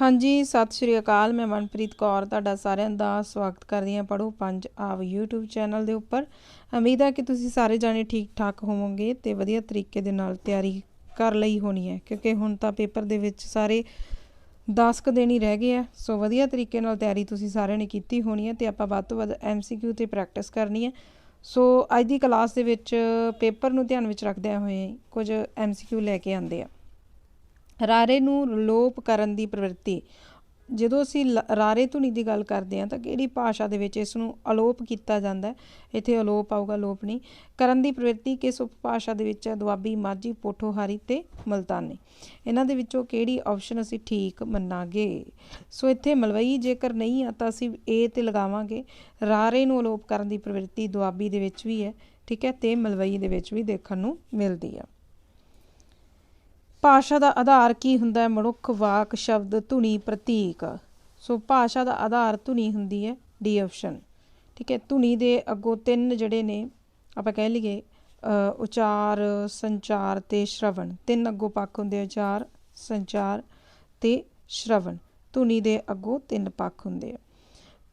ਹਾਂਜੀ, ਸਤਿ ਸ਼੍ਰੀ ਅਕਾਲ। ਮੈਂ ਮਨਪ੍ਰੀਤ ਕੌਰ, ਤੁਹਾਡਾ ਸਾਰਿਆਂ ਦਾ ਸਵਾਗਤ ਕਰਦੀ ਹਾਂ ਪੜੋ ਪੰਜ ਆਵ YouTube ਚੈਨਲ ਦੇ ਉੱਪਰ। ਉਮੀਦ ਹੈ ਕਿ ਤੁਸੀਂ ਸਾਰੇ ਜਾਣੇ ਠੀਕ ਠਾਕ ਹੋਵੋਗੇ ਤੇ ਵਧੀਆ ਤਰੀਕੇ ਦੇ ਨਾਲ ਤਿਆਰੀ ਕਰ ਲਈ ਹੋਣੀ ਹੈ, ਕਿਉਂਕਿ ਹੁਣ ਤਾਂ ਪੇਪਰ ਦੇ ਵਿੱਚ ਸਾਰੇ 10 ਕ ਦਿਨ ਹੀ ਰਹਿ ਗਏ ਆ, ਸੋ ਵਧੀਆ ਤਰੀਕੇ ਨਾਲ ਤਿਆਰੀ ਤੁਸੀਂ ਸਾਰਿਆਂ ਨੇ ਕੀਤੀ ਹੋਣੀ ਹੈ ਤੇ ਆਪਾਂ ਵੱਧ ਤੋਂ ਵੱਧ MCQ ਤੇ ਪ੍ਰੈਕਟਿਸ ਕਰਨੀ ਹੈ। ਸੋ ਅੱਜ ਦੀ ਕਲਾਸ ਦੇ ਵਿੱਚ ਪੇਪਰ ਨੂੰ ਧਿਆਨ ਵਿੱਚ ਰੱਖਦਿਆਂ ਹੋਏ ਕੁਝ MCQ ਲੈ ਕੇ ਆਂਦੇ ਆ। ਰਾਰੇ ਨੂੰ ਲੋਪ ਕਰਨ ਦੀ ਪ੍ਰਵਿਰਤੀ। ਜਦੋਂ ਅਸੀਂ ਲ, ਰਾਰੇ ਧੁਨੀ ਦੀ ਗੱਲ ਕਰਦੇ ਹਾਂ, ਤਾਂ ਕਿਹੜੀ ਭਾਸ਼ਾ ਦੇ ਵਿੱਚ ਇਸ ਨੂੰ ਅਲੋਪ ਕੀਤਾ ਜਾਂਦਾ ਇੱਥੇ ਅਲੋਪ ਆਊਗਾ, ਲੋਪ ਨਹੀਂ। ਕਰਨ ਦੀ ਪ੍ਰਵਿਰਤੀ ਕਿਸ ਉਪਭਾਸ਼ਾ ਦੇ ਵਿੱਚ ਹੈ? ਦੁਆਬੀ, ਮਾਝੀ, ਪੋਠੋਹਾਰੀ ਤੇ ਮਲਤਾਨੀ। ਇਹਨਾਂ ਦੇ ਵਿੱਚੋਂ ਕਿਹੜੀ ਆਪਸ਼ਨ ਅਸੀਂ ਠੀਕ ਮੰਨਾਂਗੇ? ਸੋ ਇੱਥੇ ਮਲਵਈ ਜੇਕਰ ਨਹੀਂ ਆ, ਤਾਂ ਅਸੀਂ ਏ ਤੇ ਲਗਾਵਾਂਗੇ। ਰਾਰੇ ਨੂੰ ਅਲੋਪ ਕਰਨ ਦੀ ਪ੍ਰਵਿਰਤੀ ਦੁਆਬੀ ਦੇ ਵਿੱਚ ਵੀ ਹੈ, ਠੀਕ ਹੈ? ਤੇ ਮਲਵਈ ਦੇ ਵਿੱਚ ਵੀ ਦੇਖਣ ਨੂੰ ਮਿਲਦੀ ਆ। ਭਾਸ਼ਾ ਦਾ ਆਧਾਰ ਕੀ ਹੁੰਦਾ ਹੈ? ਮਨੁੱਖ, ਵਾਕ, ਸ਼ਬਦ, ਧੁਨੀ, ਪ੍ਰਤੀਕ। ਸੋ ਭਾਸ਼ਾ ਦਾ ਆਧਾਰ ਧੁਨੀ ਹੁੰਦੀ ਹੈ ਡੀ ਆਪਸ਼ਨ ਠੀਕ ਹੈ, ਧੁਨੀ ਦੇ ਅੱਗੋਂ ਤਿੰਨ ਜਿਹੜੇ ਨੇ, ਆਪਾਂ ਕਹਿ ਲਈਏ ਉਚਾਰ, ਸੰਚਾਰ ਤੇ ਸ਼ਰਵਣ। ਤਿੰਨ ਅੱਗੋਂ ਪੱਖ ਹੁੰਦੇ ਉਚਾਰ, ਸੰਚਾਰ ਤੇ ਸ਼ਰਵਣ। ਧੁਨੀ ਦੇ ਅੱਗੋਂ ਤਿੰਨ ਪੱਖ ਹੁੰਦੇ ਆ।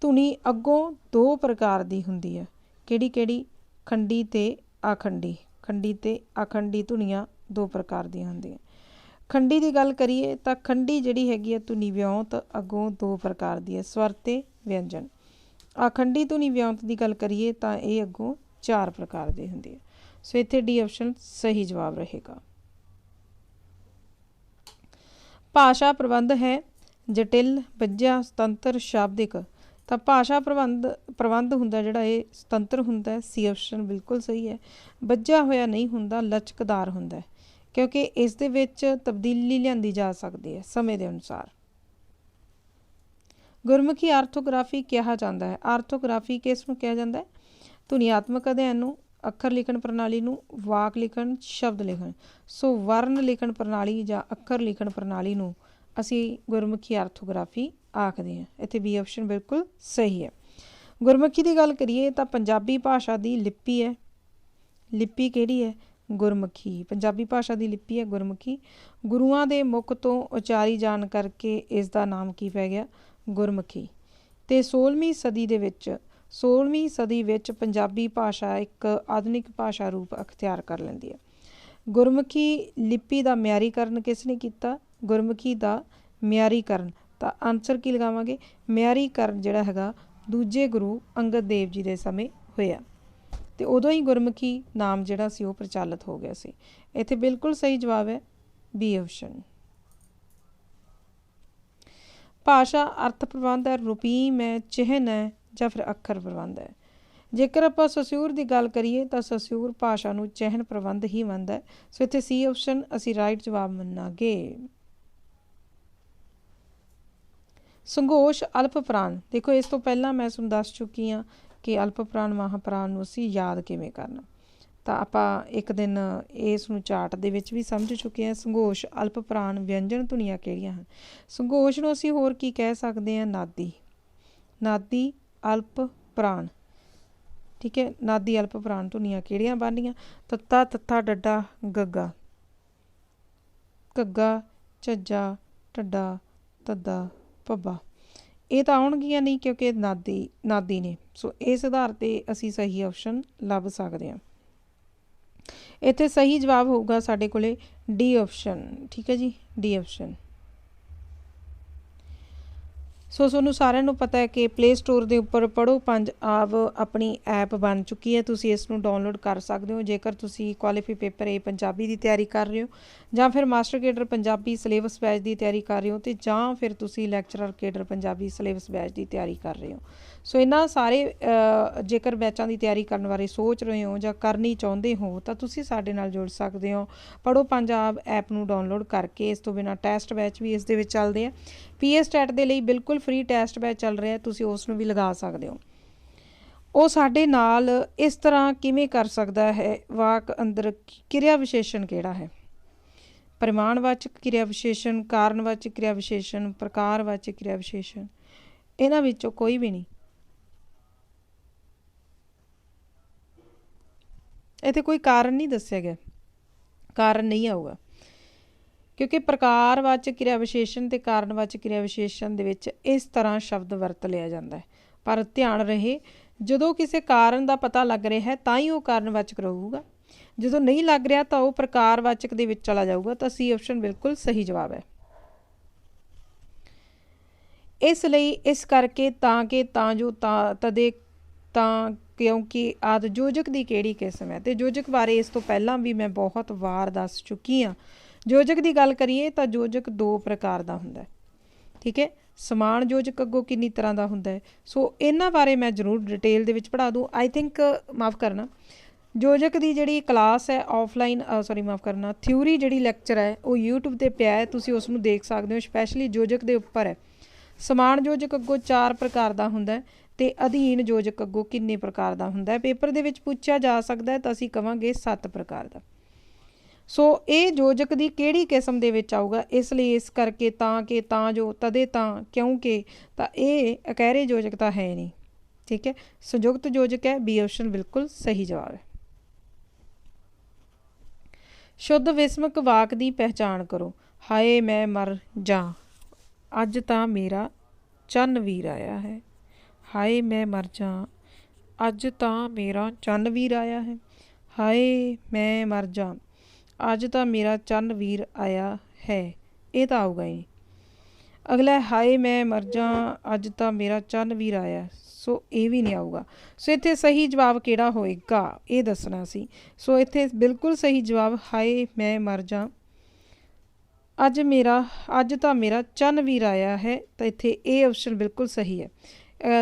ਧੁਨੀ ਅੱਗੋਂ ਦੋ ਪ੍ਰਕਾਰ ਦੀ ਹੁੰਦੀ ਹੈ। ਕਿਹੜੀ ਕਿਹੜੀ? ਖੰਡੀ ਤੇ ਆਖੰਡੀ। ਖੰਡੀ ਤੇ ਆਖੰਡੀ ਧੁਨੀਆਂ ਦੋ ਪ੍ਰਕਾਰ ਦੀਆਂ ਹੁੰਦੀਆਂ। ਖੰਡੀ ਦੀ ਗੱਲ ਕਰੀਏ ਤਾਂ ਖੰਡੀ ਜਿਹੜੀ ਹੈਗੀ ਹੈ ਧੁਨੀ ਵਿਉਂਤ ਅੱਗੋਂ ਦੋ ਪ੍ਰਕਾਰ ਦੀ ਹੈ ਸਵਰ ਅਤੇ ਵਿਅੰਜਨ। ਅਖੰਡੀ ਧੁਨੀ ਵਿਉਂਤ ਦੀ ਗੱਲ ਕਰੀਏ ਤਾਂ ਇਹ ਅੱਗੋਂ ਚਾਰ ਪ੍ਰਕਾਰ ਦੀ ਹੁੰਦੀ ਹੈ ਸੋ ਇੱਥੇ ਡੀ ਆਪਸ਼ਨ ਸਹੀ ਜਵਾਬ ਰਹੇਗਾ। ਭਾਸ਼ਾ ਪ੍ਰਬੰਧ ਹੈ ਜਟਿਲ ਬੱਜਾ ਸੁਤੰਤਰ, ਸ਼ਾਬਦਿਕ। ਤਾਂ ਭਾਸ਼ਾ ਪ੍ਰਬੰਧ ਪ੍ਰਬੰਧ ਹੁੰਦਾ ਜਿਹੜਾ ਇਹ ਸੁਤੰਤਰ ਹੁੰਦਾ, ਸੀ ਆਪਸ਼ਨ ਬਿਲਕੁਲ ਸਹੀ ਹੈ। ਬੱਜਾ ਹੋਇਆ ਨਹੀਂ ਹੁੰਦਾ, ਲਚਕਦਾਰ ਹੁੰਦਾ ਕਿਉਂਕਿ ਇਸ ਦੇ ਵਿੱਚ ਤਬਦੀਲੀ ਲਿਆਂਦੀ ਜਾ ਸਕਦੀ ਹੈ ਸਮੇਂ ਦੇ ਅਨੁਸਾਰ। ਗੁਰਮੁਖੀ ਆਰਥੋਗ੍ਰਾਫੀ ਕਿਹਾ ਜਾਂਦਾ ਹੈ। ਆਰਥੋਗ੍ਰਾਫੀ ਕਿਸ ਨੂੰ ਕਿਹਾ ਜਾਂਦਾ ਹੈ? ਧੁਨੀਆਤਮਕ ਅਧਿਐਨ ਨੂੰ, ਅੱਖਰ ਲਿਖਣ ਪ੍ਰਣਾਲੀ ਨੂੰ, ਵਾਕ ਲਿਖਣ, ਸ਼ਬਦ ਲਿਖਣ। ਸੋ ਵਰਨ ਲਿਖਣ ਪ੍ਰਣਾਲੀ ਜਾਂ ਅੱਖਰ ਲਿਖਣ ਪ੍ਰਣਾਲੀ ਨੂੰ ਅਸੀਂ ਗੁਰਮੁਖੀ ਆਰਥੋਗ੍ਰਾਫੀ ਆਖਦੇ ਹਾਂ। ਇੱਥੇ ਬੀ ਆਪਸ਼ਨ ਬਿਲਕੁਲ ਸਹੀ ਹੈ। ਗੁਰਮੁਖੀ ਦੀ ਗੱਲ ਕਰੀਏ ਤਾਂ ਪੰਜਾਬੀ ਭਾਸ਼ਾ ਦੀ ਲਿਪੀ ਹੈ। ਲਿਪੀ ਕਿਹੜੀ ਹੈ? ਗੁਰਮੁਖੀ। ਪੰਜਾਬੀ ਭਾਸ਼ਾ ਦੀ ਲਿਪੀ ਹੈ ਗੁਰਮੁਖੀ। ਗੁਰੂਆਂ ਦੇ ਮੁਖ ਤੋਂ ਉਚਾਰੀ ਜਾਣ ਕਰਕੇ ਇਸ ਦਾ ਨਾਮ ਕੀ ਪੈ ਗਿਆ? ਗੁਰਮੁਖੀ। ਤੇ 16ਵੀਂ ਸਦੀ ਦੇ ਵਿੱਚ 16ਵੀਂ ਸਦੀ ਵਿੱਚ ਪੰਜਾਬੀ ਭਾਸ਼ਾ ਇੱਕ ਆਧੁਨਿਕ ਭਾਸ਼ਾ ਰੂਪ ਅਖਤਿਆਰ ਕਰ ਲੈਂਦੀ ਹੈ। ਗੁਰਮੁਖੀ ਲਿਪੀ ਦਾ ਮਿਆਰੀਕਰਨ ਕਿਸ ਨੇ ਕੀਤਾ? ਗੁਰਮੁਖੀ ਦਾ ਮਿਆਰੀਕਰਨ। ਤਾਂ ਆਨਸਰ ਕੀ ਲਗਾਵਾਂਗੇ? ਮਿਆਰੀਕਰਨ ਜਿਹੜਾ ਹੈਗਾ, ਦੂਜੇ ਗੁਰੂ ਅੰਗਦ ਦੇਵ ਜੀ ਦੇ ਸਮੇਂ ਹੋਇਆ। ਤੇ ਉਦੋਂ ਹੀ ਗੁਰਮੁਖੀ ਨਾਮ ਜਿਹੜਾ ਸੀ ਉਹ ਪ੍ਰਚਲਿਤ ਹੋ ਗਿਆ ਸੀ। ਇੱਥੇ ਬਿਲਕੁਲ ਸਹੀ ਜਵਾਬ ਹੈ ਬੀ ਆਪਸ਼ਨ ਭਾਸ਼ਾ ਅਰਥ ਪ੍ਰਬੰਧ ਹੈ, ਰੂਪੀਮ ਹੈ, ਚਿਹਨ ਹੈ ਜਾਂ ਫਿਰ ਅੱਖਰ ਪ੍ਰਬੰਧ ਹੈ। ਜੇਕਰ ਆਪਾਂ ਸਸਿਊਰ ਦੀ ਗੱਲ ਕਰੀਏ ਤਾਂ ਸਸਿਊਰ ਭਾਸ਼ਾ ਨੂੰ ਚਿਹਨ ਪ੍ਰਬੰਧ ਹੀ ਮੰਨਦਾ ਹੈ। ਸੋ ਇੱਥੇ ਸੀ ਆਪਸ਼ਨ ਅਸੀਂ ਰਾਈਟ ਜਵਾਬ ਮੰਨਾਂਗੇ। ਸੰਘੋਸ਼ ਅਲਪ ਪ੍ਰਾਨ ਦੇਖੋ, ਇਸ ਤੋਂ ਪਹਿਲਾਂ ਮੈਂ ਤੁਹਾਨੂੰ ਦੱਸ ਚੁੱਕੀ ਹਾਂ ਕਿ ਅਲਪ ਪ੍ਰਾਣ ਮਹਾਪ੍ਰਾਨ ਨੂੰ ਅਸੀਂ ਯਾਦ ਕਿਵੇਂ ਕਰਨਾ। ਤਾਂ ਆਪਾਂ ਇੱਕ ਦਿਨ ਇਸ ਨੂੰ ਚਾਰਟ ਦੇ ਵਿੱਚ ਵੀ ਸਮਝ ਚੁੱਕੇ ਹਾਂ, ਸੰਘੋਸ਼, ਅਲਪ ਪ੍ਰਾਣ, ਵਿਅੰਜਨ ਧੁਨੀਆਂ ਕਿਹੜੀਆਂ ਹਨ? ਸੰਘੋਸ਼ ਨੂੰ ਅਸੀਂ ਹੋਰ ਕੀ ਕਹਿ ਸਕਦੇ ਹਾਂ? ਨਾਦੀ। ਨਾਦੀ, ਅਲਪ ਪ੍ਰਾਣ। ਠੀਕ ਹੈ? ਨਾਦੀ, ਅਲਪ ਪ੍ਰਾਣ ਧੁਨੀਆਂ ਕਿਹੜੀਆਂ ਬਣਨੀਆਂ? ਤੱਤਾ, ਤੱਥਾ, ਡੱਡਾ, ਗੱਗਾ। ਕੱਗਾ ਝੱਜਾ ਟੱਡਾ ਤੱਦਾ ਪੱਬਾ ਇਹ ਤਾਂ ਆਉਣਗੀਆਂ ਨਹੀਂ ਕਿਉਂਕਿ ਨਾਦੀ ਨਾਦੀ ਨੇ। ਸੋ ਇਸ ਆਧਾਰ ਤੇ ਅਸੀਂ ਸਹੀ ਆਪਸ਼ਨ ਲੱਭ ਸਕਦੇ ਹਾਂ। ਇੱਥੇ ਸਹੀ ਜਵਾਬ ਹੋਊਗਾ ਸਾਡੇ ਕੋਲੇ ਡੀ ਆਪਸ਼ਨ ਠੀਕ ਹੈ ਜੀ? ਡੀ ਆਪਸ਼ਨ ਸੋ ਤੁਹਾਨੂੰ ਸਾਰਿਆਂ ਨੂੰ ਪਤਾ ਹੈ ਕਿ ਪਲੇ ਸਟੋਰ ਦੇ ਉੱਪਰ ਪੜੋ ਪੰਜ ਆਪ ਆਪਣੀ ਐਪ ਬਣ ਚੁੱਕੀ ਹੈ। ਤੁਸੀਂ ਇਸ ਨੂੰ ਡਾਊਨਲੋਡ ਕਰ ਸਕਦੇ ਹੋ। ਜੇਕਰ ਤੁਸੀਂ ਕੁਆਲੀਫਾਈ ਪੇਪਰ ਏ ਪੰਜਾਬੀ ਦੀ ਤਿਆਰੀ ਕਰ ਰਹੇ ਹੋ ਜਾਂ ਫਿਰ master cadre Punjabi syllabus batch ਦੀ ਤਿਆਰੀ ਕਰ ਰਹੇ ਹੋ ਤੇ ਜਾਂ ਫਿਰ ਤੁਸੀਂ lecturer cadre Punjabi syllabus batch ਦੀ ਤਿਆਰੀ ਕਰ ਰਹੇ ਹੋ। ਸੋ ਇਹਨਾਂ ਸਾਰੇ ਜੇਕਰ ਬੈਚਾਂ ਦੀ ਤਿਆਰੀ ਕਰਨ ਬਾਰੇ ਸੋਚ ਰਹੇ ਹੋ ਜਾਂ ਕਰਨੀ ਚਾਹੁੰਦੇ ਹੋ ਤਾਂ ਤੁਸੀਂ ਸਾਡੇ ਨਾਲ ਜੁੜ ਸਕਦੇ ਹੋ। ਪੜੋ ਪੰਜਾਬ ਐਪ ਨੂੰ ਡਾਊਨਲੋਡ ਕਰਕੇ ਇਸ ਤੋਂ ਬਿਨਾ ਟੈਸਟ ਬੈਚ ਵੀ ਇਸ ਦੇ ਵਿੱਚ ਚੱਲਦੇ ਆ। ਪੀਐਸ ਟੈਟ ਦੇ ਲਈ ਬਿਲਕੁਲ ਫ੍ਰੀ ਟੈਸਟ ਬੈਚ ਚੱਲ ਰਿਹਾ, ਤੁਸੀਂ ਉਸ ਨੂੰ ਵੀ ਲਗਾ ਸਕਦੇ ਹੋ। ਉਹ ਸਾਡੇ ਨਾਲ ਇਸ ਤਰ੍ਹਾਂ ਕਿਵੇਂ ਕਰ ਸਕਦਾ ਹੈ? ਵਾਕ ਅੰਦਰ ਕਿਰਿਆ ਵਿਸ਼ੇਸ਼ਣ ਕਿਹੜਾ ਹੈ? ਪਰਿਮਾਣਵਾਚਕ ਕਿਰਿਆ ਵਿਸ਼ੇਸ਼ਣ ਕਾਰਨਵਾਚਕ ਕਿਰਿਆ ਵਿਸ਼ੇਸ਼ਣ ਪ੍ਰਕਾਰਵਾਚਕ ਕਿਰਿਆ ਵਿਸ਼ੇਸ਼ਣ ਇਹਨਾਂ ਵਿੱਚੋਂ ਕੋਈ ਵੀ ਨਹੀਂ। ਇੱਥੇ ਕੋਈ ਕਾਰਨ ਨਹੀਂ ਦੱਸਿਆ ਗਿਆ। ਕਾਰਨ ਨਹੀਂ ਆਊਗਾ। ਕਿਉਂਕਿ ਪ੍ਰਕਾਰਵਾਚਕ ਕਿਰਿਆ ਵਿਸ਼ੇਸ਼ਣ ਤੇ ਕਾਰਨਵਾਚਕ ਕਿਰਿਆ ਵਿਸ਼ੇਸ਼ਣ ਦੇ ਵਿੱਚ ਇਸ ਤਰ੍ਹਾਂ ਸ਼ਬਦ ਵਰਤ ਲਿਆ ਜਾਂਦਾ ਹੈ। ਪਰ ਧਿਆਨ ਰਹੇ, ਜਦੋਂ ਕਿਸੇ ਕਾਰਨ ਦਾ ਪਤਾ ਲੱਗ ਰਿਹਾ ਹੈ, ਤਾਂ ਹੀ ਉਹ ਕਾਰਨਵਾਚਕ ਰਹੂਗਾ। ਜਦੋਂ ਨਹੀਂ ਲੱਗ ਰਿਹਾ ਤਾਂ ਉਹ ਪ੍ਰਕਾਰਵਾਚਕ ਦੇ ਵਿੱਚ ਚਲਾ ਜਾਊਗਾ ਤਾਂ ਸੀ ਆਪਸ਼ਨ ਬਿਲਕੁਲ ਸਹੀ ਜਵਾਬ ਹੈ। ਇਸ ਲਈ ਇਸ ਕਰਕੇ ਤਾਂ ਕਿ ਤਾਂ ਜੋ ਤਾਂ ਤਦੇ ਤਾਂ ਕਿਉਂਕਿ ਆਦ ਯੋਜਕ ਦੀ ਕਿਹੜੀ ਕਿਸਮ ਹੈ? ਤੇ ਯੋਜਕ ਬਾਰੇ ਇਸ ਤੋਂ ਪਹਿਲਾਂ ਵੀ ਮੈਂ ਬਹੁਤ ਵਾਰ ਦੱਸ ਚੁੱਕੀ ਹਾਂ। ਯੋਜਕ ਦੀ ਗੱਲ ਕਰੀਏ ਤਾਂ ਯੋਜਕ ਦੋ ਪ੍ਰਕਾਰ ਦਾ ਹੁੰਦਾ ਹੈ। ਠੀਕ ਹੈ? ਸਮਾਨ ਯੋਜਕ ਅੱਗੋਂ ਕਿੰਨੀ ਤਰ੍ਹਾਂ ਦਾ ਹੁੰਦਾ ਹੈ? ਸੋ ਇਹਨਾਂ ਬਾਰੇ ਮੈਂ ਜ਼ਰੂਰ ਡਿਟੇਲ ਦੇ ਵਿੱਚ ਪੜ੍ਹਾ ਦੂੰ। ਆਈ ਥਿੰਕ ਮਾਫ ਕਰਨਾ ਯੋਜਕ ਦੀ ਜਿਹੜੀ ਕਲਾਸ ਹੈ ਆਫਲਾਈਨ ਸੌਰੀ ਮਾਫ ਕਰਨਾ ਥਿਊਰੀ ਜਿਹੜੀ ਲੈਕਚਰ ਹੈ, ਉਹ YouTube ਤੇ ਪਿਆ ਹੈ, ਤੁਸੀਂ ਉਸ ਨੂੰ ਦੇਖ ਸਕਦੇ ਹੋ ਸਪੈਸ਼ਲੀ ਯੋਜਕ ਦੇ ਉੱਪਰ ਹੈ। ਸਮਾਨ ਯੋਜਕ ਅੱਗੋਂ ਚਾਰ ਪ੍ਰਕਾਰ ਦਾ ਹੁੰਦਾ ਹੈ ਤੇ ਅਧੀਨ ਯੋਜਕ ਅੱਗੋਂ ਕਿੰਨੇ ਪ੍ਰਕਾਰ ਦਾ ਹੁੰਦਾ ਹੈ? ਪੇਪਰ ਦੇ ਵਿੱਚ ਪੁੱਛਿਆ ਜਾ ਸਕਦਾ ਹੈ, ਤਾਂ ਅਸੀਂ ਕਵਾਂਗੇ 7 ਪ੍ਰਕਾਰ ਦਾ। ਸੋ ਇਹ ਯੋਜਕ ਦੀ ਕਿਹੜੀ ਕਿਸਮ ਦੇ ਵਿੱਚ ਆਊਗਾ? ਇਸ ਲਈ ਇਸ ਕਰਕੇ ਤਾਂ ਕਿ, ਤਾਂ ਜੋ, ਤਦੇ ਤਾਂ ਕਿਉਂਕਿ ਤਾਂ ਇਹ ਅਕਹਿਰੇ ਯੋਜਕ ਤਾਂ ਹੈ ਨਹੀਂ। ਠੀਕ ਹੈ? ਸੰਯੁਕਤ ਯੋਜਕ ਹੈ ਬੀ ਆਪਸ਼ਨ ਬਿਲਕੁਲ ਸਹੀ ਜਵਾਬ ਹੈ। ਸ਼ੁੱਧ ਵਿਸਮਕ ਵਾਕ ਦੀ ਪਹਿਚਾਣ ਕਰੋ। ਹਾਏ, ਮੈਂ ਮਰ ਜਾ। ਅੱਜ ਤਾਂ ਮੇਰਾ ਚੰਨ ਵੀਰ ਆਇਆ ਹੈ। ਹਾਏ, ਮੈਂ ਮਰ ਜਾ। ਅੱਜ ਤਾਂ ਮੇਰਾ ਚੰਨ ਵੀਰ ਆਇਆ ਹੈ। ਹਾਏ, ਮੈਂ ਮਰ ਜਾ। ਅੱਜ ਤਾਂ ਮੇਰਾ ਚੰਨ ਵੀਰ ਆਇਆ ਹੈ। ਇਹ ਤਾਂ ਆਊਗਾ ਹੀ। ਅਗਲਾ ਹਾਏ, ਮੈਂ ਮਰ ਜਾ। ਅੱਜ ਤਾਂ ਮੇਰਾ ਚੰਨ ਵੀਰ ਆਇਆ ਸੋ ਇਹ ਵੀ ਨਹੀਂ ਆਊਗਾ। ਸੋ ਇੱਥੇ ਸਹੀ ਜਵਾਬ ਕਿਹੜਾ ਹੋਏਗਾ? ਇਹ ਦੱਸਣਾ ਸੀ। ਸੋ ਇੱਥੇ ਬਿਲਕੁਲ ਸਹੀ ਜਵਾਬ, ਹਾਏ, ਮੈਂ ਮਰ ਜਾ। ਅੱਜ ਮੇਰਾ, ਅੱਜ ਤਾਂ ਮੇਰਾ ਚੰਨ ਵੀਰ ਆਇਆ ਹੈ, ਤਾਂ ਇੱਥੇ ਇਹ ਆਪਸ਼ਨ ਬਿਲਕੁਲ ਸਹੀ ਹੈ।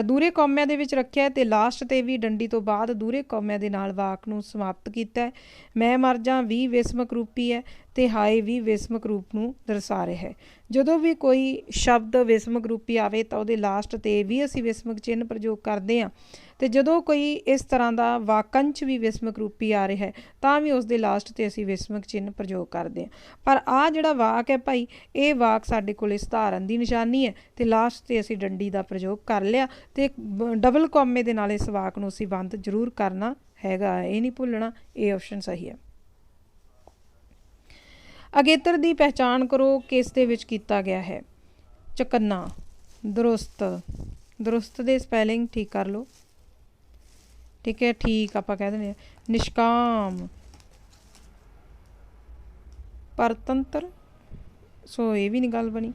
ਦੂਰੇ ਕੌਮਿਆਂ ਦੇ ਵਿੱਚ ਰੱਖਿਆ ਤੇ ਲਾਸਟ ਤੇ ਵੀ ਡੰਡੀ ਤੋਂ ਬਾਅਦ ਦੂਰੇ ਕੌਮਿਆਂ ਦੇ ਨਾਲ ਵਾਕ ਨੂੰ ਸਮਾਪਤ ਕੀਤਾ ਮੈਂ ਮਰ ਜਾ ਵੀ ਵਿਸਮਕ ਰੂਪੀ ਹੈ ਤੇ ਹਾਏ ਵੀ ਵਿਸਮਕ ਰੂਪ ਨੂੰ ਦਰਸਾ ਰਿਹਾ ਹੈ। ਜਦੋਂ ਵੀ ਕੋਈ ਸ਼ਬਦ ਵਿਸਮਕ ਰੂਪੀ ਆਵੇ ਤਾਂ ਉਹਦੇ ਲਾਸਟ ਤੇ ਵੀ ਅਸੀਂ ਵਿਸਮਕ ਚਿੰਨ੍ਹ ਪ੍ਰਯੋਗ ਕਰਦੇ ਹਾਂ। ਤੇ ਜਦੋਂ ਕੋਈ ਇਸ ਤਰ੍ਹਾਂ ਦਾ ਵਾਕੰਸ਼ ਵੀ ਵਿਸਮਕ ਰੂਪੀ ਆ ਰਿਹਾ ਹੈ, ਤਾਂ ਵੀ ਉਸ ਦੇ ਲਾਸਟ ਤੇ ਅਸੀਂ ਵਿਸਮਕ ਚਿੰਨ੍ਹ ਪ੍ਰਯੋਗ ਕਰਦੇ ਹਾਂ। ਪਰ ਆ ਜਿਹੜਾ ਵਾਕ ਹੈ ਭਾਈ, ਇਹ ਵਾਕ ਸਾਡੇ ਕੋਲ ਸਧਾਰਨ ਦੀ ਨਿਸ਼ਾਨੀ ਹੈ ਤੇ ਲਾਸਟ ਤੇ ਅਸੀਂ ਡੰਡੀ ਦਾ ਪ੍ਰਯੋਗ ਕਰ ਲਿਆ ਤੇ ਡਬਲ ਕੋਮੇ ਦੇ ਨਾਲ ਇਸ ਵਾਕ ਨੂੰ ਅਸੀਂ ਬੰਦ ਜ਼ਰੂਰ ਕਰਨਾ ਹੈਗਾ, ਇਹ ਨਹੀਂ ਭੁੱਲਣਾ, ਇਹ ਆਪਸ਼ਨ ਸਹੀ ਹੈ। ਅਗੇਤਰ ਦੀ ਪਹਿਚਾਣ ਕਰੋ ਕਿਸ ਦੇ ਵਿੱਚ ਕੀਤਾ ਗਿਆ ਹੈ। ਚਕੰਨਾ, ਦਰੁਸਤ ਦਰੁਸਤ ਦੇ ਸਪੈਲਿੰਗ ਠੀਕ ਕਰ ਲਓ। ਠੀਕ ਹੈ, ਠੀਕ ਆਪਾਂ ਕਹਿ ਦਿੰਦੇ ਆ ਨਿਸ਼ਕਾਮ। ਪਰਤੰਤਰ। ਸੋ ਇਹ ਵੀ ਨਹੀਂ ਗੱਲ ਬਣੀ।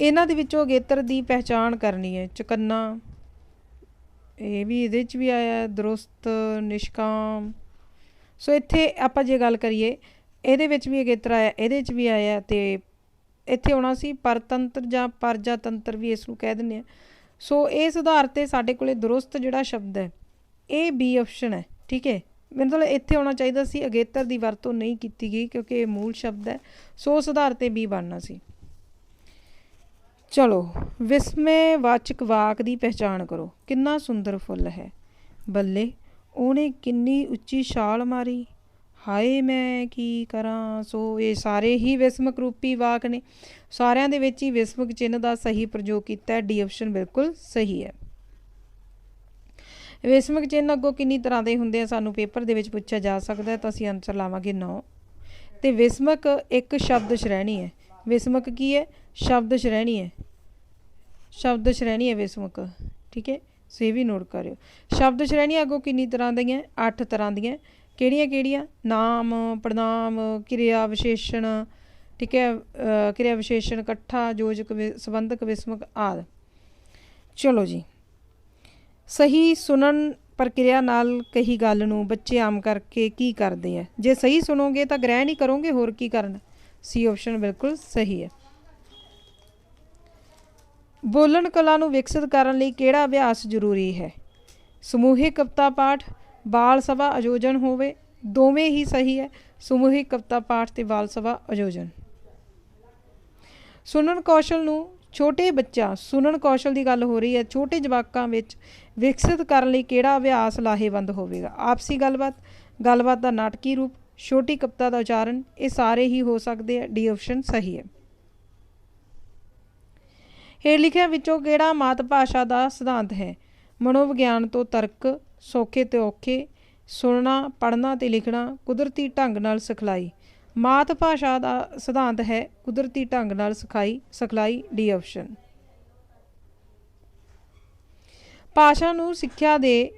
ਇਹਨਾਂ ਦੇ ਵਿੱਚੋਂ ਅਗੇਤਰ ਦੀ ਪਹਿਚਾਣ ਕਰਨੀ ਹੈ, ਚੁਕੰਨਾ। ਇਹ ਵੀ ਇਹਦੇ ਚ ਵੀ ਆਇਆ ਦਰੁਸਤ, ਨਿਸ਼ਕਾਮ। ਸੋ ਇੱਥੇ ਆਪਾਂ ਜੇ ਗੱਲ ਕਰੀਏ, ਇਹਦੇ ਵਿੱਚ ਵੀ ਅਗੇਤਰ ਆਇਆ, ਇਹਦੇ ਚ ਵੀ ਆਇਆ ਤੇ ਇੱਥੇ ਆਉਣਾ ਸੀ ਪਰਤੰਤਰ ਜਾਂ ਪਰਜਾਤੰਤਰ ਵੀ ਇਸ ਨੂੰ ਕਹਿ ਦਿੰਦੇ ਆ ਸੋ ਇਸ ਆਧਾਰ ਤੇ ਸਾਡੇ ਕੋਲੇ ਦਰੁਸਤ ਜਿਹੜਾ ਸ਼ਬਦ ਹੈ ਇਹ ਬੀ ਆਪਸ਼ਨ ਹੈ, ਠੀਕ ਹੈ? ਮਤਲਬ ਇੱਥੇ ਆਉਣਾ ਚਾਹੀਦਾ ਸੀ, ਅਗੇਤਰ ਦੀ ਵਰਤੋਂ ਨਹੀਂ ਕੀਤੀ ਗਈ ਕਿਉਂਕਿ ਇਹ ਮੂਲ ਸ਼ਬਦ ਹੈ, ਸੋ ਉਸ ਆਧਾਰ ਤੇ ਬੀ ਬਣਨਾ ਸੀ। ਚਲੋ ਵਿਸਮੇ ਵਾਚਕ ਵਾਕ ਦੀ ਪਹਿਚਾਣ ਕਰੋ, ਕਿੰਨਾ ਸੁੰਦਰ ਫੁੱਲ ਹੈ। ਬੱਲੇ, ਉਹਨੇ ਕਿੰਨੀ ਉੱਚੀ ਛਾਲ ਮਾਰੀ। ਹਾਏ, ਮੈਂ ਕੀ ਕਰਾਂ? ਸੋ ਇਹ ਸਾਰੇ ਹੀ ਵਿਸਮਕ ਰੂਪੀ ਵਾਕ ਨੇ। ਸਾਰਿਆਂ ਦੇ ਵਿੱਚ ਹੀ ਵਿਸਮਕ ਚਿੰਨ੍ਹ ਦਾ ਸਹੀ ਪ੍ਰਯੋਗ ਕੀਤਾ ਹੈ ਡੀ ਆਪਸ਼ਨ ਬਿਲਕੁਲ ਸਹੀ ਹੈ। ਵਿਸਮਕ ਚਿੰਨ੍ਹ ਅੱਗੋਂ ਕਿੰਨੀ ਤਰ੍ਹਾਂ ਦੇ ਹੁੰਦੇ ਆ ਸਾਨੂੰ ਪੇਪਰ ਦੇ ਵਿੱਚ ਪੁੱਛਿਆ ਜਾ ਸਕਦਾ ਤਾਂ ਅਸੀਂ ਆਨਸਰ ਲਾਵਾਂਗੇ 9 ਤੇ ਵਿਸਮਕ ਇੱਕ ਸ਼ਬਦ ਸ਼੍ਰੇਣੀ ਹੈ। ਵਿਸਮਕ ਕੀ ਹੈ? ਸ਼ਬਦ ਸ਼੍ਰੇਣੀ ਹੈ। ਸ਼ਬਦ ਸ਼੍ਰੇਣੀ ਹੈ ਵਿਸਮਕ ਠੀਕ ਹੈ? ਸੇ ਵੀ ਨੋਟ ਕਰਿਓ। ਸ਼ਬਦ ਸ਼੍ਰੇਣੀ ਅੱਗੋਂ ਕਿੰਨੀ ਤਰ੍ਹਾਂ ਦੀਆਂ? 8 ਤਰ੍ਹਾਂ ਦੀਆਂ। ਕਿਹੜੀਆਂ ਕਿਹੜੀਆਂ? ਨਾਮ, ਪ੍ਰਣਾਮ, ਕਿਰਿਆ ਵਿਸ਼ੇਸ਼ਣ। ਠੀਕ ਹੈ? ਕਿਰਿਆ ਵਿਸ਼ੇਸ਼ਣ, ਇਕੱਠਾ, ਯੋਜਕ ਸੰਬੰਧਕ ਵਿਸਮਕ ਆਦ। ਚਲੋ ਜੀ। ਸਹੀ ਸੁਣਨ ਪ੍ਰਕਿਰਿਆ ਨਾਲ ਕਹੀ ਗੱਲ ਨੂੰ ਬੱਚੇ ਆਮ ਕਰਕੇ ਕੀ ਕਰਦੇ ਆ? ਜੇ ਸਹੀ ਸੁਣੋਗੇ ਤਾਂ ਗ੍ਰਹਿਣ ਹੀ ਕਰੋਗੇ, ਹੋਰ ਕੀ ਕਰਨਾ? ਸੀ ਆਪਸ਼ਨ ਬਿਲਕੁਲ ਸਹੀ ਹੈ। ਬੋਲਣ ਕਲਾ ਨੂੰ ਵਿਕਸਿਤ ਕਰਨ ਲਈ ਕਿਹੜਾ ਅਭਿਆਸ ਜ਼ਰੂਰੀ ਹੈ? ਸਮੂਹਿਕ ਕਵਿਤਾ ਪਾਠ, ਬਾਲ ਸਭਾ, ਆਯੋਜਨ ਹੋਵੇ, ਦੋਵੇਂ ਹੀ ਸਹੀ ਹੈ। ਸਮੂਹਿਕ ਕਵਿਤਾ ਪਾਠ ਤੇ ਬਾਲ ਸਭਾ, ਆਯੋਜਨ। ਸੁਣਨ ਕੌਸ਼ਲ ਨੂੰ ਛੋਟੇ ਬੱਚਾ ਸੁਣਨ ਕੌਸ਼ਲ ਦੀ ਗੱਲ ਹੋ ਰਹੀ ਹੈ, ਛੋਟੇ ਜਵਾਕਾਂ ਵਿੱਚ ਵਿਕਸਿਤ ਕਰਨ ਲਈ ਕਿਹੜਾ ਅਭਿਆਸ ਲਾਹੇਵੰਦ ਹੋਵੇਗਾ? ਆਪਸੀ ਗੱਲਬਾਤ ਗੱਲਬਾਤ ਦਾ ਨਾਟਕੀ ਰੂਪ, ਛੋਟੀ ਕਵਿਤਾ ਦਾ ਉਚਾਰਨ, ਇਹ ਸਾਰੇ ਹੀ ਹੋ ਸਕਦੇ ਆ ਡੀ ਆਪਸ਼ਨ ਸਹੀ ਹੈ। ਹੇਠ ਲਿਖਿਆ ਵਿੱਚੋਂ ਕਿਹੜਾ ਮਾਤ ਭਾਸ਼ਾ ਦਾ ਸਿਧਾਂਤ ਹੈ? ਮਨੋਵਿਗਿਆਨ ਤੋਂ ਤਰਕ, ਸੌਖੇ ਤੇ ਔਖੇ, ਸੁਣਨਾ, ਪੜ੍ਹਨਾ ਤੇ ਲਿਖਣਾ, ਕੁਦਰਤੀ ਢੰਗ ਨਾਲ ਸਿਖਲਾਈ। ਮਾਤ ਭਾਸ਼ਾ ਦਾ ਸਿਧਾਂਤ ਹੈ ਕੁਦਰਤੀ ਢੰਗ ਨਾਲ ਸਿਖਾਈ, ਸਿਖਲਾਈ ਡੀ ਆਪਸ਼ਨ ਭਾਸ਼ਾ ਨੂੰ ਸਿੱਖਿਆ ਦੇ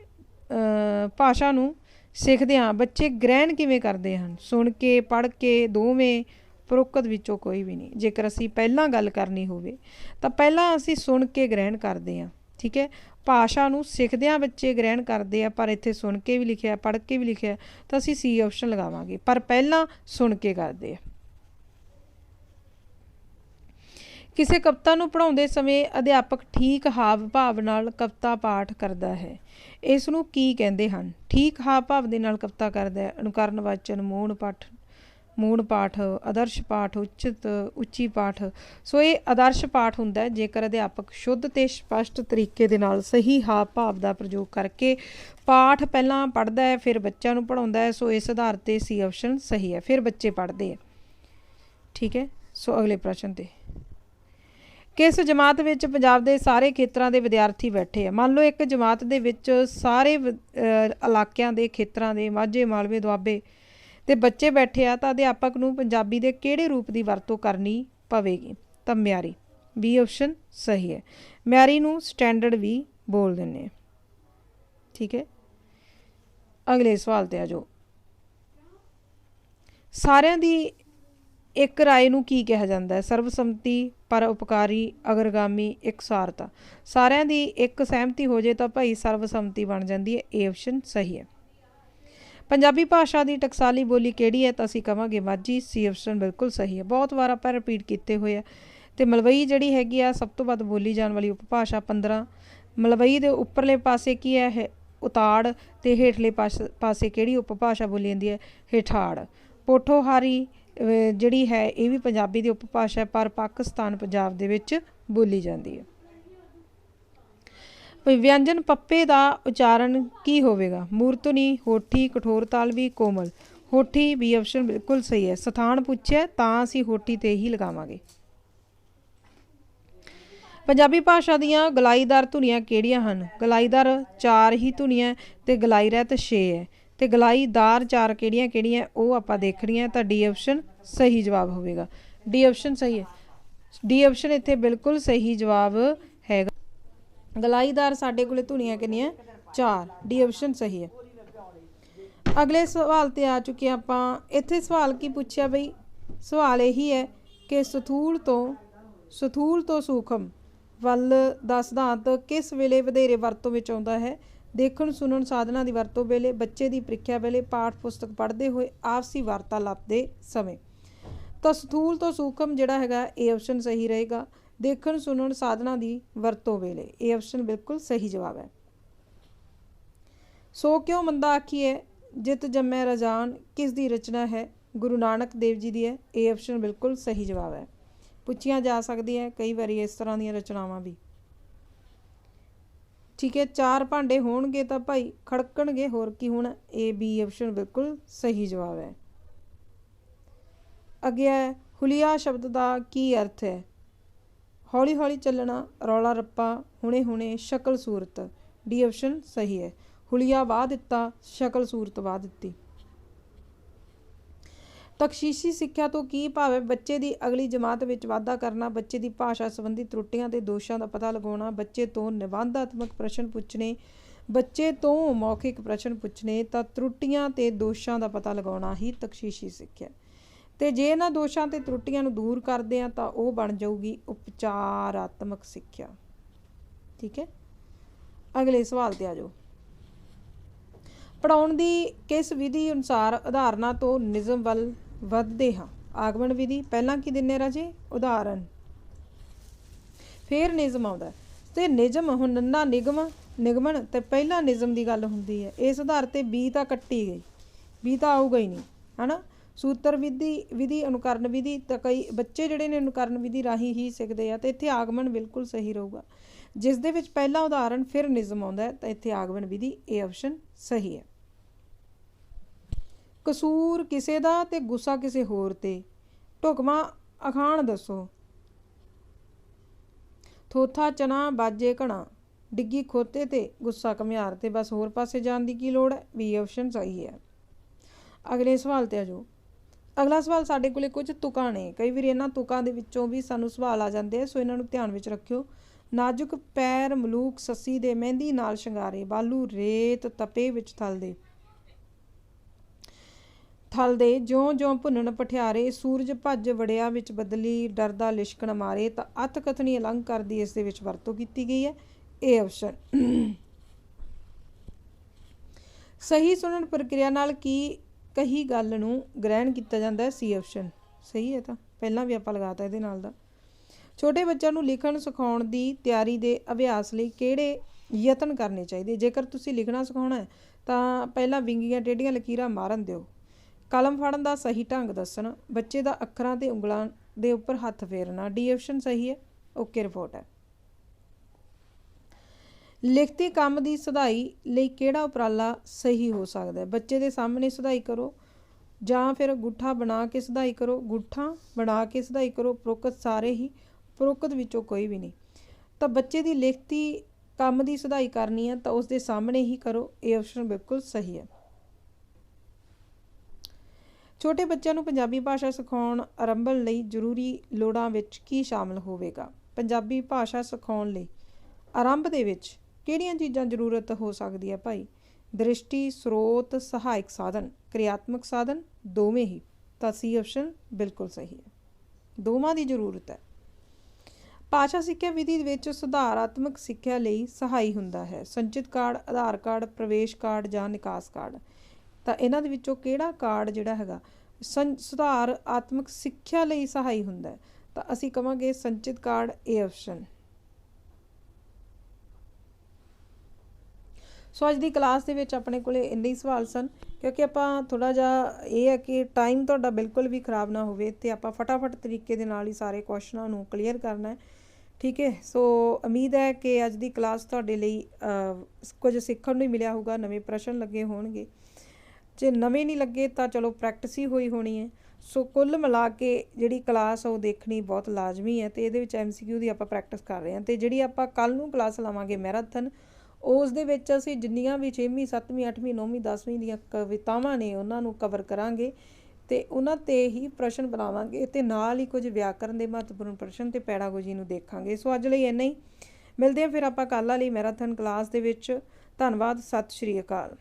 ਭਾਸ਼ਾ ਨੂੰ ਸਿੱਖਦੇ ਹਾਂ ਬੱਚੇ ਗ੍ਰਹਿਣ ਕਿਵੇਂ ਕਰਦੇ ਹਨ? ਸੁਣ ਕੇ, ਪੜ੍ਹ ਕੇ ਦੋਵੇਂ ਉਪਰੋਕਤ ਵਿੱਚੋਂ ਕੋਈ ਵੀ ਨਹੀਂ। ਜੇਕਰ ਅਸੀਂ ਪਹਿਲਾਂ ਗੱਲ ਕਰਨੀ ਹੋਵੇ, ਤਾਂ ਪਹਿਲਾਂ ਅਸੀਂ ਸੁਣ ਕੇ ਗ੍ਰਹਿਣ ਕਰਦੇ ਹਾਂ, ਠੀਕ ਹੈ? ਭਾਸ਼ਾ ਨੂੰ ਸਿੱਖਦਿਆਂ ਬੱਚੇ ਗ੍ਰਹਿਣ ਕਰਦੇ ਆ, ਪਰ ਇੱਥੇ ਸੁਣ ਕੇ ਵੀ ਲਿਖਿਆ, ਪੜ੍ਹ ਕੇ ਵੀ ਲਿਖਿਆ, ਤਾਂ ਅਸੀਂ ਸੀ ਆਪਸ਼ਨ ਲਗਾਵਾਂਗੇ। ਪਰ ਪਹਿਲਾਂ ਸੁਣ ਕੇ ਕਰਦੇ ਆ। ਕਿਸੇ ਕਵਿਤਾ ਨੂੰ ਪੜ੍ਹਾਉਂਦੇ ਸਮੇਂ ਅਧਿਆਪਕ ਠੀਕ ਹਾਵ ਭਾਵ ਨਾਲ ਕਵਿਤਾ ਪਾਠ ਕਰਦਾ ਹੈ। ਇਸ ਨੂੰ ਕੀ ਕਹਿੰਦੇ ਹਨ? ਠੀਕ ਹਾਵ ਭਾਵ ਦੇ ਨਾਲ ਕਵਿਤਾ ਕਰਦਾ ਹੈ। ਅਨੁਕਰਨ ਵਾਚਨ ਮੂਣ ਪਾਠ ਮੂਣ ਪਾਠ, ਆਦਰਸ਼ ਪਾਠ, ਉਚਿਤ, ਉੱਚੀ ਪਾਠ। ਸੋ ਇਹ ਆਦਰਸ਼ ਪਾਠ ਹੁੰਦਾ ਜੇਕਰ ਅਧਿਆਪਕ ਸ਼ੁੱਧ ਤੇ ਸਪਸ਼ਟ ਤਰੀਕੇ ਦੇ ਨਾਲ ਸਹੀ ਹਾਵ ਭਾਵ ਦਾ ਪ੍ਰਯੋਗ ਕਰਕੇ ਪਾਠ ਪਹਿਲਾਂ ਪੜ੍ਹਦਾ ਹੈ, ਫਿਰ ਬੱਚਿਆਂ ਨੂੰ ਪੜ੍ਹਾਉਂਦਾ ਹੈ, ਸੋ ਇਸ ਆਧਾਰ ਤੇ ਸੀ ਆਪਸ਼ਨ ਸਹੀ ਹੈ, ਫਿਰ ਬੱਚੇ ਪੜ੍ਹਦੇ ਆ ਠੀਕ ਹੈ, ਸੋ ਅਗਲੇ ਪ੍ਰਸ਼ਨ ਤੇ। ਕਿਸ ਜਮਾਤ ਵਿੱਚ ਪੰਜਾਬ ਦੇ ਸਾਰੇ ਖੇਤਰਾਂ ਦੇ ਵਿਦਿਆਰਥੀ ਬੈਠੇ ਆ ਮੰਨ ਲਓ ਇੱਕ ਜਮਾਤ ਦੇ ਵਿੱਚ ਸਾਰੇ ਇਲਾਕਿਆਂ ਦੇ ਖੇਤਰਾਂ ਦੇ ਮਾਝੇ, ਮਾਲਵੇ, ਦੁਆਬੇ ਤੇ ਬੱਚੇ ਬੈਠੇ ਆ ਤਾਂ ਅਧਿਆਪਕ ਨੂੰ ਪੰਜਾਬੀ ਦੇ ਕਿਹੜੇ ਰੂਪ ਦੀ ਵਰਤੋਂ ਕਰਨੀ ਪਵੇਗੀ? ਤਾਂ ਮਿਆਰੀ ਬੀ ਆਪਸ਼ਨ ਸਹੀ ਹੈ। ਮਿਆਰੀ ਨੂੰ ਸਟੈਂਡਰਡ ਵੀ ਬੋਲ ਦਿੰਨੇ ਠੀਕ ਹੈ? ਅਗਲੇ ਸਵਾਲ ਤੇ ਆ ਜਾਓ। ਸਾਰਿਆਂ ਦੀ ਇੱਕ ਰਾਏ ਨੂੰ ਕੀ ਕਿਹਾ ਜਾਂਦਾ ਹੈ? ਸਰਬਸੰਮਤੀ, ਪਰ ਉਪਕਾਰੀ, ਅਗਰਗਾਮੀ, ਇਕਸਾਰਤਾ। ਸਾਰਿਆਂ ਦੀ ਇੱਕ ਸਹਿਮਤੀ ਹੋ ਜੇ ਤਾਂ ਭਾਈ ਸਰਬਸੰਮਤੀ ਬਣ ਜਾਂਦੀ ਹੈ। ਇਹ ਆਪਸ਼ਨ ਸਹੀ ਹੈ। ਪੰਜਾਬੀ ਭਾਸ਼ਾ ਦੀ ਟਕਸਾਲੀ ਬੋਲੀ ਕਿਹੜੀ ਹੈ ਤਾਂ ਅਸੀਂ ਕਵਾਂਗੇ ਮਾਝੀ ਸੀ ਆਪਸ਼ਨ ਬਿਲਕੁਲ ਸਹੀ ਹੈ। ਬਹੁਤ ਵਾਰ ਆਪਾਂ ਰਿਪੀਟ ਕੀਤੇ ਹੋਏ ਆ। ਤੇ ਮਲਵਈ ਜਿਹੜੀ ਹੈਗੀ ਆ, ਸਭ ਤੋਂ ਵੱਧ ਬੋਲੀ ਜਾਣ ਵਾਲੀ ਉਪਭਾਸ਼ਾ 15 ਮਲਵਈ ਦੇ ਉੱਪਰਲੇ ਪਾਸੇ ਕੀ ਹੈ? ਉਤਾੜ। ਤੇ ਹੇਠਲੇ ਪਾਸ- ਪਾਸੇ ਕਿਹੜੀ ਉਪਭਾਸ਼ਾ ਬੋਲੀ ਜਾਂਦੀ ਹੈ? ਹੇਠਾੜ। ਪੋਠੋਹਾਰੀ ਜਿਹੜੀ ਹੈ, ਇਹ ਵੀ ਪੰਜਾਬੀ ਦੀ ਉਪਭਾਸ਼ਾ ਹੈ, ਪਰ ਪਾਕਿਸਤਾਨ, ਪੰਜਾਬ ਦੇ ਵਿੱਚ ਬੋਲੀ ਜਾਂਦੀ ਹੈ। ਵਿਅੰਜਨ ਪੱਪੇ ਦਾ ਉਚਾਰਨ ਕੀ ਹੋਵੇਗਾ? ਮੂਰਤਨੀ, ਹੋਠੀ, ਕਠੋਰ ਤਾਲਵੀ ਕੋਮਲ। ਹੋਠੀ ਵੀ ਆਪਸ਼ਨ ਬਿਲਕੁਲ ਸਹੀ ਹੈ। ਸਥਾਨ ਪੁੱਛਿਆ, ਤਾਂ ਅਸੀਂ ਹੋਠੀ ਤੇ ਹੀ ਲਗਾਵਾਂਗੇ। ਪੰਜਾਬੀ ਭਾਸ਼ਾ ਦੀਆਂ ਗਲਾਈਦਾਰ ਧੁਨੀਆਂ ਕਿਹੜੀਆਂ ਹਨ? ਗਲਾਈਦਾਰ ਚਾਰ ਹੀ ਧੁਨੀਆਂ ਤੇ ਗਲਾਈ ਰਹਿਤ 6 ਹੈ। ਤੇ ਗਲਾਈਦਾਰ ਚਾਰ ਕਿਹੜੀਆਂ ਕਿਹੜੀਆਂ ਉਹ ਆਪਾਂ ਦੇਖਣੀਆਂ ਤਾਂ ਡੀ ਆਪਸ਼ਨ ਸਹੀ ਜਵਾਬ ਹੋਵੇਗਾ। ਡੀ ਆਪਸ਼ਨ ਸਹੀ ਹੈ। ਡੀ ਆਪਸ਼ਨ ਇੱਥੇ ਬਿਲਕੁਲ ਸਹੀ ਜਵਾਬ ਗਲਾਈਦਾਰ ਸਾਡੇ ਕੋਲੇ ਧੁਨੀਆਂ ਕਿੰਨੀਆਂ? ਚਾਰ। ਡੀ ਆਪਸ਼ਨ ਸਹੀ ਹੈ। ਅਗਲੇ ਸਵਾਲ ਤੇ ਆ ਚੁੱਕੇ ਹਾਂ ਆਪਾਂ। ਇੱਥੇ ਸਵਾਲ ਕੀ ਪੁੱਛਿਆ ਬਈ? ਸਵਾਲ ਇਹੀ ਹੈ ਕਿ ਸਥੂਲ ਤੋਂ ਸਥੂਲ ਤੋਂ ਸੂਖਮ ਵੱਲ ਦਾ ਸਿਧਾਂਤ ਕਿਸ ਵੇਲੇ ਵਧੇਰੇ ਵਰਤੋਂ ਵਿੱਚ ਆਉਂਦਾ ਹੈ? ਦੇਖਣ, ਸੁਣਨ, ਸਾਧਨਾਂ ਦੀ ਵਰਤੋਂ ਵੇਲੇ, ਬੱਚੇ ਦੀ ਪ੍ਰੀਖਿਆ ਵੇਲੇ, ਪਾਠ, ਪੁਸਤਕ ਪੜ੍ਹਦੇ ਹੋਏ, ਆਪਸੀ ਵਾਰਤਾਲਾਪ ਦੇ ਸਮੇਂ। ਤਾਂ ਸਥੂਲ ਤੋਂ ਸੂਖਮ ਜਿਹੜਾ ਹੈਗਾ, ਇਹ ਆਪਸ਼ਨ ਸਹੀ ਰਹੇਗਾ। ਦੇਖਣ, ਸੁਣਨ, ਸਾਧਨਾਂ ਦੀ ਵਰਤੋਂ ਵੇਲੇ। ਇਹ ਆਪਸ਼ਨ ਬਿਲਕੁਲ ਸਹੀ ਜਵਾਬ ਹੈ। ਸੋ ਕਿਉਂ ਮੰਦਾ ਆਖੀਏ ਜਿਤ ਜੰਮੈ ਰਜਾਨ ਕਿਸ ਦੀ ਰਚਨਾ ਹੈ, ਗੁਰੂ ਨਾਨਕ ਦੇਵ ਜੀ ਦੀ ਹੈ, ਇਹ ਆਪਸ਼ਨ ਬਿਲਕੁਲ ਸਹੀ ਜਵਾਬ ਹੈ। ਪੁੱਛੀਆਂ ਜਾ ਸਕਦੀਆਂ ਕਈ ਵਾਰੀ ਇਸ ਤਰ੍ਹਾਂ ਦੀਆਂ ਰਚਨਾਵਾਂ ਵੀ। ਠੀਕ ਹੈ, ਚਾਰ ਭਾਂਡੇ ਹੋਣਗੇ ਤਾਂ ਭਾਈ ਖੜਕਣਗੇ ਹੋਰ ਕੀ ਹੋਣਾ, ਇਹ ਬੀ ਆਪਸ਼ਨ ਬਿਲਕੁਲ ਸਹੀ ਜਵਾਬ ਹੈ। ਅੱਗੇ ਹੁਲੀਆ ਸ਼ਬਦ ਦਾ ਕੀ ਅਰਥ ਹੈ? ਹੌਲੀ ਹੌਲੀ ਚੱਲਣਾ, ਰੌਲਾ ਰੱਪਾ ਹੁਣੇ ਹੁਣੇ ਸ਼ਕਲ ਸੂਰਤ। ਡੀ ਆਪਸ਼ਨ ਸਹੀ ਹੈ। ਹੁਲੀਆ ਵਾਹ ਦਿੱਤਾ, ਸ਼ਕਲ ਸੂਰਤ ਵਾਹ ਦਿੱਤੀ। ਤਖਸ਼ੀਸ਼ੀ ਸਿੱਖਿਆ ਤੋਂ ਕੀ ਭਾਵ ਹੈ? ਬੱਚੇ ਦੀ ਅਗਲੀ ਜਮਾਤ ਵਿੱਚ ਵਾਧਾ ਕਰਨਾ, ਬੱਚੇ ਦੀ ਭਾਸ਼ਾ ਸੰਬੰਧੀ ਤਰੁੱਟੀਆਂ ਤੇ ਦੋਸ਼ਾਂ ਦਾ ਪਤਾ ਲਗਾਉਣਾ, ਬੱਚੇ ਤੋਂ ਨਿਬੰਧਾਤਮਕ ਪ੍ਰਸ਼ਨ ਪੁੱਛਣੇ, ਬੱਚੇ ਤੋਂ ਮੌਖਿਕ ਪ੍ਰਸ਼ਨ ਪੁੱਛਣੇ ਤਾਂ ਤਰੁੱਟੀਆਂ ਤੇ ਦੋਸ਼ਾਂ ਦਾ ਪਤਾ ਲਗਾਉਣਾ ਹੀ ਤਕਸ਼ੀਸ਼ੀ ਸਿੱਖਿਆ ਤੇ ਜੇ ਇਹਨਾਂ ਦੋਸ਼ਾਂ ਤੇ ਤਰੁੱਟੀਆਂ ਨੂੰ ਦੂਰ ਕਰਦੇ ਆ ਤਾਂ ਉਹ ਬਣ ਜਾਊਗੀ ਉਪਚਾਰਾਤਮਕ ਸਿੱਖਿਆ। ਠੀਕ ਹੈ? ਅਗਲੇ ਸਵਾਲ ਤੇ ਆ ਜਾਓ। ਪੜਾਉਣ ਦੀ ਕਿਸ ਵਿਧੀ ਅਨੁਸਾਰ ਉਦਾਹਰਨਾਂ ਤੋਂ ਨਿਯਮ ਵੱਲ ਵੱਧਦੇ ਹਾਂ? ਆਗਮਨ ਵਿਧੀ, ਪਹਿਲਾਂ ਕੀ ਦਿੰਨੇ ਰਾਜੇ? ਉਦਾਹਰਨ। ਫਿਰ ਨਿਯਮ ਆਉਂਦਾ ਹੈ। ਤੇ ਨਿਯਮ ਹੁਣ ਨੰਨਾ ਨਿਗਮ ਨਿਗਮਨ ਤੇ ਪਹਿਲਾ ਨਿਯਮ ਦੀ ਗੱਲ ਹੁੰਦੀ ਹੈ। ਇਸ ਆਧਾਰ ਤੇ ਬੀ ਤਾਂ ਕੱਟੀ ਗਈ। ਬੀ ਤਾਂ ਆਊਗਾ ਹੀ ਨਹੀਂ, ਹਨਾ? ਸੂਤਰ ਵਿਧੀ ਵਿਧੀ, ਅਨੁਕਰਨ ਵਿਧੀ ਤਾਂ ਕਈ ਬੱਚੇ ਜਿਹੜੇ ਨੇ ਅਨੁਕਰਨ ਵਿਧੀ ਰਾਹੀਂ ਹੀ ਸਿੱਖਦੇ ਆ ਤੇ ਇੱਥੇ ਆਗਮਨ ਬਿਲਕੁਲ ਸਹੀ ਰਹੂਗਾ। ਜਿਸ ਦੇ ਵਿੱਚ ਪਹਿਲਾ ਉਦਾਹਰਨ ਫਿਰ ਨਿਯਮ ਆਉਂਦਾ ਤਾਂ ਇੱਥੇ ਆਗਮਨ ਵਿਧੀ ਇਹ ਆਪਸ਼ਨ ਸਹੀ ਹੈ। ਕਸੂਰ ਕਿਸੇ ਦਾ ਤੇ ਗੁੱਸਾ ਕਿਸੇ ਹੋਰ ਤੇ। ਢੁਕਮਾ ਅਖਾਣ ਦੱਸੋ। ਥੋਥਾ, ਚਨਾ, ਬਾਜੇ, ਘਣਾ। ਡਿੱਗੀ ਖੋਤੇ ਤੇ ਗੁੱਸਾ ਘਮਿਆਰ ਤੇ ਬਸ ਹੋਰ ਪਾਸੇ ਜਾਣ ਦੀ ਕੀ ਲੋੜ ਹੈ? ਵੀ ਆਪਸ਼ਨ ਸਹੀ ਹੈ। ਅਗਲੇ ਸਵਾਲ ਤੇ ਆ ਜਾਓ। ਅਗਲਾ ਸਵਾਲ ਸਾਡੇ ਕੋਲੇ ਕੁਝ ਤੁਕਾਂ ਨੇ। ਕਈ ਵਾਰੀ ਇਹਨਾਂ ਤੁਕਾਂ ਦੇ ਵਿੱਚੋਂ ਵੀ ਸਾਨੂੰ ਸਵਾਲ ਆ ਜਾਂਦੇ ਆ, ਸੋ ਇਹਨਾਂ ਨੂੰ ਧਿਆਨ ਵਿੱਚ ਰੱਖਿਓ। ਨਾਜ਼ੁਕ ਪੈਰ, ਮਲੂਕ, ਸੱਸੀ ਦੇ ਮਹਿੰਦੀ ਨਾਲ ਸ਼ਿੰਗਾਰੇ, ਬਾਲੂ ਰੇਤ ਤਪੇ ਵਿੱਚ ਥਲਦੇ ਥਲਦੇ ਜਿਉਂ ਜਿਉਂ ਭੁੰਨਣ ਪਠਿਆਰੇ, ਸੂਰਜ ਭੱਜ ਵੜਿਆ ਵਿੱਚ ਬਦਲੀ, ਡਰਦਾ ਲਿਸ਼ਕਣ ਮਾਰੇ, ਤਾਂ ਅਤ ਕਥਨੀ ਅਲੰਕਾਰ ਦੀ ਇਸ ਦੇ ਵਿੱਚ ਵਰਤੋਂ ਕੀਤੀ ਗਈ ਹੈ। ਇਹ ਅਵਸਰ ਸਹੀ ਸੁਣਨ ਪ੍ਰਕਿਰਿਆ ਨਾਲ ਕੀ ਕਹੀ ਗੱਲ ਨੂੰ ਗ੍ਰਹਿਣ ਕੀਤਾ ਜਾਂਦਾ ਹੈ ਸੀ ਆਪਸ਼ਨ ਸਹੀ ਹੈ ਤਾਂ, ਪਹਿਲਾਂ ਵੀ ਆਪਾਂ ਲਗਾਤਾ ਇਹਦੇ ਨਾਲ ਦਾ। ਛੋਟੇ ਬੱਚਿਆਂ ਨੂੰ ਲਿਖਣ ਸਿਖਾਉਣ ਦੀ ਤਿਆਰੀ ਦੇ ਅਭਿਆਸ ਲਈ ਕਿਹੜੇ ਯਤਨ ਕਰਨੇ ਚਾਹੀਦੇ? ਜੇਕਰ ਤੁਸੀਂ ਲਿਖਣਾ ਸਿਖਾਉਣਾ ਹੈ, ਤਾਂ ਪਹਿਲਾਂ ਵਿੰਗੀਆਂ ਟੇਢੀਆਂ ਲਕੀਰਾਂ ਮਾਰਨ ਦਿਓ। ਕਲਮ ਫੜਨ ਦਾ ਸਹੀ ਢੰਗ ਦੱਸਣਾ, ਬੱਚੇ ਦਾ ਅੱਖਰਾਂ ਤੇ ਉਂਗਲਾਂ ਦੇ ਉੱਪਰ ਹੱਥ ਫੇਰਨਾ। ਡੀ ਆਪਸ਼ਨ ਸਹੀ ਹੈ, ਓਕੇ ਰਿਪੋਰਟ ਹੈ। ਲਿਖਤੀ ਕੰਮ ਦੀ ਸੁਧਾਈ ਲਈ ਕਿਹੜਾ ਉਪਰਾਲਾ ਸਹੀ ਹੋ ਸਕਦਾ ਹੈ? ਬੱਚੇ ਦੇ ਸਾਹਮਣੇ ਸੁਧਾਈ ਕਰੋ ਜਾਂ ਫਿਰ ਗੁੱਠਾ ਬਣਾ ਕੇ ਸੁਧਾਈ ਕਰੋ। ਗੁੱਠਾ ਬਣਾ ਕੇ ਸੁਧਾਈ ਕਰੋ, ਪ੍ਰੋਕਤ ਸਾਰੇ ਹੀ, ਪ੍ਰੋਕਤ ਵਿੱਚੋਂ ਕੋਈ ਵੀ ਨਹੀਂ। ਤਾਂ ਬੱਚੇ ਦੀ ਲਿਖਤੀ ਕੰਮ ਦੀ ਸੁਧਾਈ ਕਰਨੀ ਹੈ ਤਾਂ ਉਸ ਦੇ ਸਾਹਮਣੇ ਹੀ ਕਰੋ। ਇਹ ਆਪਸ਼ਨ ਬਿਲਕੁਲ ਸਹੀ ਹੈ। ਛੋਟੇ ਬੱਚਿਆਂ ਨੂੰ ਪੰਜਾਬੀ ਭਾਸ਼ਾ ਸਿਖਾਉਣ ਆਰੰਭਣ ਲਈ ਜ਼ਰੂਰੀ ਲੋੜਾਂ ਵਿੱਚ ਕੀ ਸ਼ਾਮਲ ਹੋਵੇਗਾ? ਪੰਜਾਬੀ ਭਾਸ਼ਾ ਸਿਖਾਉਣ ਲਈ ਆਰੰਭ ਦੇ ਵਿੱਚ ਕਿਹੜੀਆਂ ਚੀਜ਼ਾਂ ਜ਼ਰੂਰਤ ਹੋ ਸਕਦੀ ਹੈ ਭਾਈ? ਦ੍ਰਿਸ਼ਟੀ, ਸਰੋਤ, ਸਹਾਇਕ ਸਾਧਨ, ਕਿਰਿਆਤਮਕ ਸਾਧਨ, ਦੋਵੇਂ ਹੀ। ਤਾਂ ਸੀ ਆਪਸ਼ਨ ਬਿਲਕੁਲ ਸਹੀ ਹੈ। ਦੋਵਾਂ ਦੀ ਜ਼ਰੂਰਤ ਹੈ। ਭਾਸ਼ਾ ਸਿੱਖਿਆ ਵਿਧੀ ਵਿੱਚ ਸੁਧਾਰਾਤਮਕ ਸਿੱਖਿਆ ਲਈ ਸਹਾਈ ਹੁੰਦਾ ਹੈ। ਸੰਚਿਤ ਕਾਰਡ, ਆਧਾਰ ਕਾਰਡ, ਪ੍ਰਵੇਸ਼ ਕਾਰਡ ਜਾਂ ਨਿਕਾਸ ਕਾਰਡ। ਤਾਂ ਇਹਨਾਂ ਦੇ ਵਿੱਚੋਂ ਕਿਹੜਾ ਕਾਰਡ ਜਿਹੜਾ ਹੈਗਾ ਸੁਧਾਰ ਆਤਮਕ ਸਿੱਖਿਆ ਲਈ ਸਹਾਈ ਹੁੰਦਾ ਹੈ? ਤਾਂ ਅਸੀਂ ਕਵਾਂਗੇ ਸੰਚਿਤ ਕਾਰਡ ਏ ਆਪਸ਼ਨ ਸੋ ਅੱਜ ਦੀ ਕਲਾਸ ਦੇ ਵਿੱਚ ਆਪਣੇ ਕੋਲੇ ਇੰਨੇ ਹੀ ਸਵਾਲ ਸਨ, ਕਿਉਂਕਿ ਆਪਾਂ ਥੋੜਾ ਜਿਹਾ ਇਹ ਹੈ ਕਿ ਟਾਈਮ ਤੁਹਾਡਾ ਬਿਲਕੁਲ ਵੀ ਖਰਾਬ ਨਾ ਹੋਵੇ ਤੇ ਆਪਾਂ ਫਟਾਫਟ ਤਰੀਕੇ ਦੇ ਨਾਲ ਹੀ ਸਾਰੇ ਕੁਐਸਚਨਾਂ ਨੂੰ ਕਲੀਅਰ ਕਰਨਾ ਹੈ, ਠੀਕ ਹੈ? ਸੋ ਉਮੀਦ ਹੈ ਕਿ ਅੱਜ ਦੀ ਕਲਾਸ ਤੁਹਾਡੇ ਲਈ ਕੁਝ ਸਿੱਖਣ ਨੂੰ ਮਿਲਿਆ ਹੋਊਗਾ, ਨਵੇਂ ਪ੍ਰਸ਼ਨ ਲੱਗੇ ਹੋਣਗੇ। ਜੇ ਨਵੇਂ ਨਹੀਂ ਲੱਗੇ ਤਾਂ ਚਲੋ ਪ੍ਰੈਕਟਿਸ ਹੀ ਹੋਈ ਹੋਣੀ ਹੈ। ਸੋ ਕੁੱਲ ਮਿਲਾ ਕੇ ਜਿਹੜੀ ਕਲਾਸ ਉਹ ਦੇਖਣੀ ਬਹੁਤ ਲਾਜ਼ਮੀ ਹੈ ਤੇ ਇਹਦੇ ਵਿੱਚ ਐਮਸੀਕਿਊ ਦੀ ਆਪਾਂ ਪ੍ਰੈਕਟਿਸ ਕਰ ਰਹੇ ਹਾਂ ਤੇ ਜਿਹੜੀ ਆਪਾਂ ਕੱਲ ਨੂੰ ਕਲਾਸ ਲਾਵਾਂਗੇ ਮੈਰਾਥਨ ਉਸ ਦੇ ਵਿੱਚ ਅਸੀਂ ਜਿੰਨੀਆਂ ਵੀ 6ਵੀਂ 7ਵੀਂ 8ਵੀਂ 9ਵੀਂ 10ਵੀਂ ਦੀਆਂ ਕਵਿਤਾਵਾਂ ਨੇ ਉਹਨਾਂ ਨੂੰ ਕਵਰ ਕਰਾਂਗੇ ਤੇ ਉਹਨਾਂ ਤੇ ਹੀ ਪ੍ਰਸ਼ਨ ਬਣਾਵਾਂਗੇ ਤੇ ਨਾਲ ਹੀ ਕੁਝ ਵਿਆਕਰਨ ਦੇ ਮਹੱਤਵਪੂਰਨ ਪ੍ਰਸ਼ਨ ਤੇ ਪੈਡਾਗੋਜੀ ਨੂੰ ਦੇਖਾਂਗੇ। ਸੋ ਅੱਜ ਲਈ ਇੰਨਾ ਹੀ। ਮਿਲਦੇ ਹਾਂ ਫਿਰ ਆਪਾਂ ਕੱਲ੍ਹ ਵਾਲੀ ਮੈਰਾਥਨ ਕਲਾਸ ਦੇ ਵਿੱਚ। ਧੰਨਵਾਦ, ਸਤਿ ਸ਼੍ਰੀ ਅਕਾਲ।